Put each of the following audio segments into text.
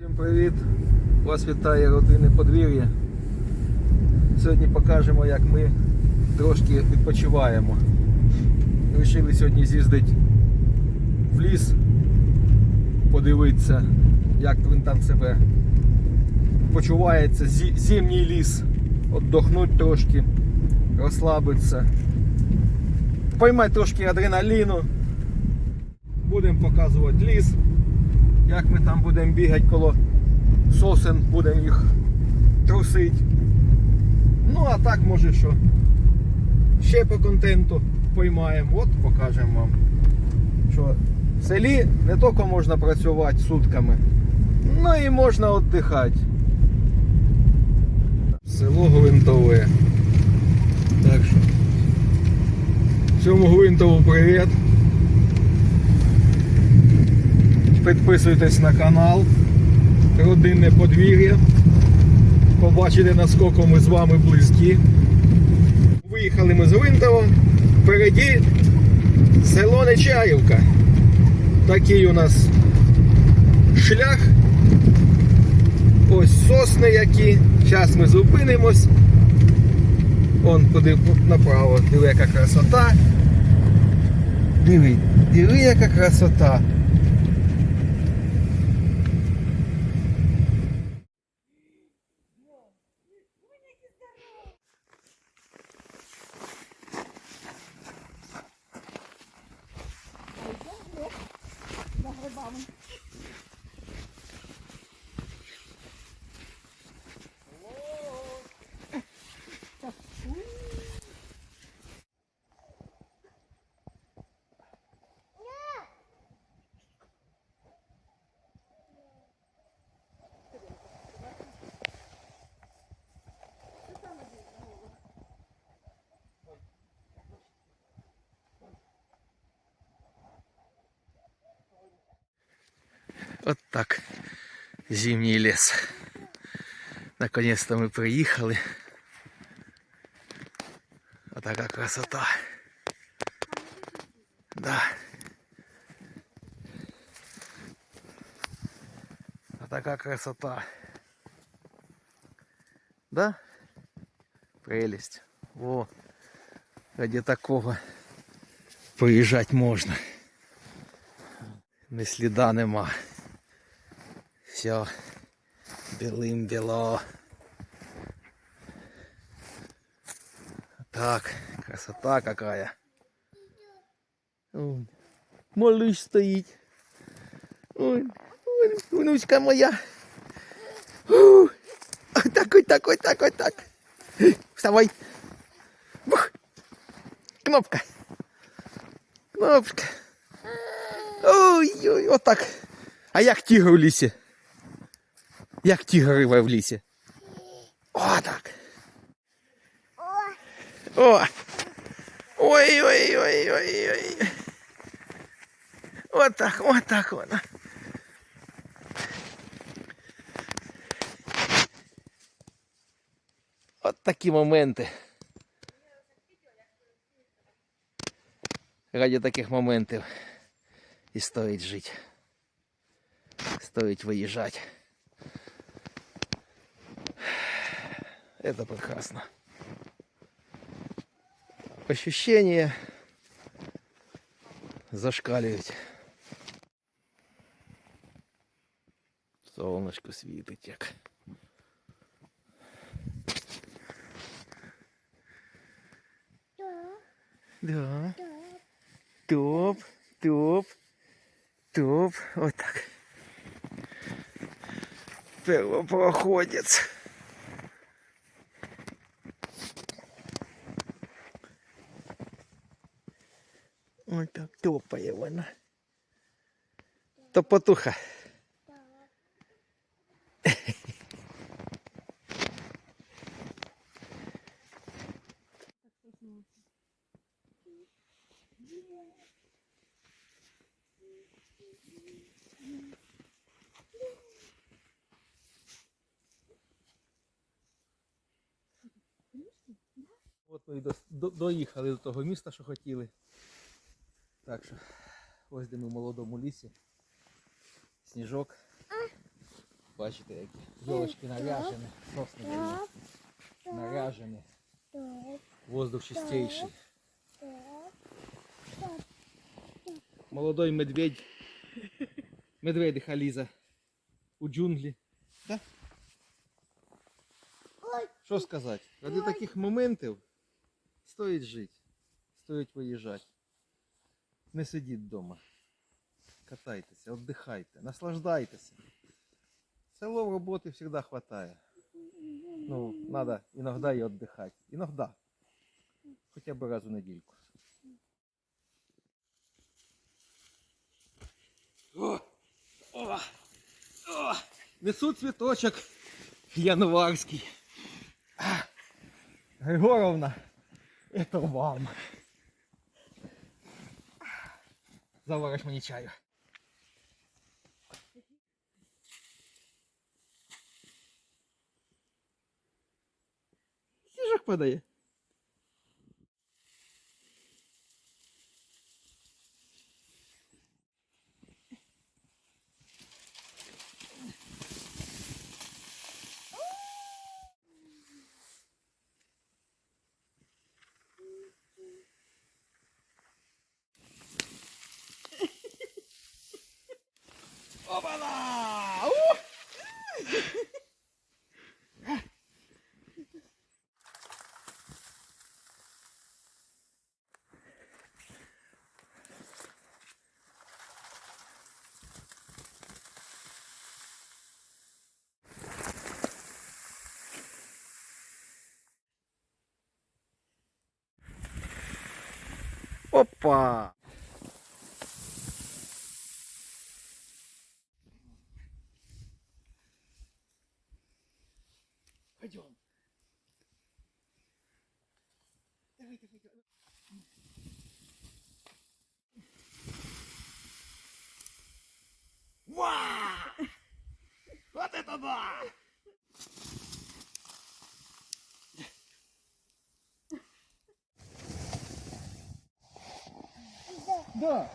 Всім привіт! Вас вітає родини подвір'я. Сьогодні покажемо, як ми трошки відпочиваємо. Рішили сьогодні з'їздити в ліс, подивитися, як він там себе почувається. Зимній ліс, віддохнути трошки, розслабитися, поймати трошки адреналіну. Будемо показувати ліс як ми там будемо бігати коло сосен, будемо їх трусити. Ну а так може що. Ще по контенту поймаємо, от покажемо вам. Що в селі не тільки можна працювати сутками, ну і можна віддихати. Село Гвинтове. Так що. Всьому Гвинтову привіт. Підписуйтесь на канал Родинне подвір'я. Побачите, наскільки ми з вами близькі. Виїхали ми з Винтова. Впереді село Нечаївка. Такий у нас шлях. Ось сосни які. Зараз ми зупинимось. Он куди направо. Диви, яка красота. Диви, диви, яка красота. Calma. Вот так. Зимний лес. Наконец-то мы приехали. Вот такая красота. Да. Вот такая красота. Да? Прелесть. Во. Ради такого приїжджати можна. Ні сліда нема. Все белым бело. Так, красота какая. Ой, малыш стоит. Ой, ой, внучка моя. У, такой, такой, такой, так. Вставай. Бух. Кнопка. Кнопка. Ой, ой, отак. А як тігр в лісі? Як тігр в лісі? О, так. О! Ой, ой, ой, ой, ой. Вот так, вот так вот. От такі моменти. Ради таких моментів і стоїть жити. Стоит выезжать. Это прекрасно. Ощущения зашкаливать. Солнышко світить як. Да. Топ, топ, топ. Вот так. Первопроходец. Вот так топає вона. Топотуха. От ми доїхали до того міста, що хотіли. Так що, ось де ми в молодому лісі. Сніжок. бачите, які. Йолочки наряжені, сосни наряжені. Воздух чистейший. Молодой медведь. Медведиха Ліза. У джунглі. Да? Що сказати? Ради таких моментів стоїть жити. Стоїть виїжджати. Не сидіть вдома. Катайтеся, віддихайте, наслаждайтеся. Село роботи завжди хватає. Ну, надо иногда и отдыхать. Иногда. Хотя бы раз в недельку. О, о, о, несу цветочек январский. А, Григоровна, это вам. Завариш мені чаю. Сніжок падає. Опа! Пойдем. Давай, давай, давай. Ва! Вот это да! Да.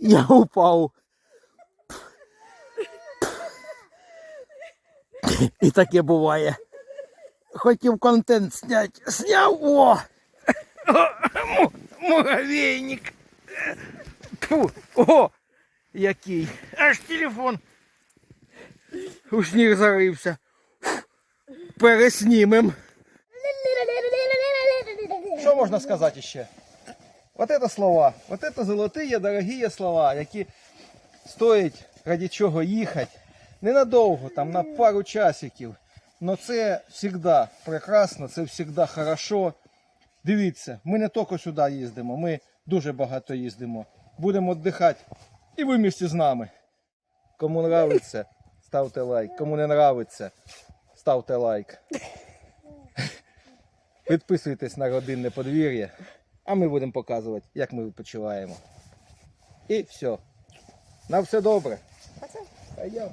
Я упав. І таке буває Хотів контент зняти. Сняв! О! Му- Муравейник. Фу. О! Який. Аж телефон. У сніг зарився. Переснімем. Що можна сказати ще? Вот это слова, вот это золотые, дорогие слова, які стоять ради чого їхати. Ненадовго, там на пару часиків. Но це завжди прекрасно, це завжди хорошо. Дивіться, ми не тільки сюди їздимо, ми дуже багато їздимо. Будемо віддихати. І ви вместе з нами. Кому нравиться, ставте лайк. Кому не нравиться, ставте лайк. Підписуйтесь на родинне подвір'я, а ми будемо показувати, як ми відпочиваємо. І все. На все добре. Пойдем.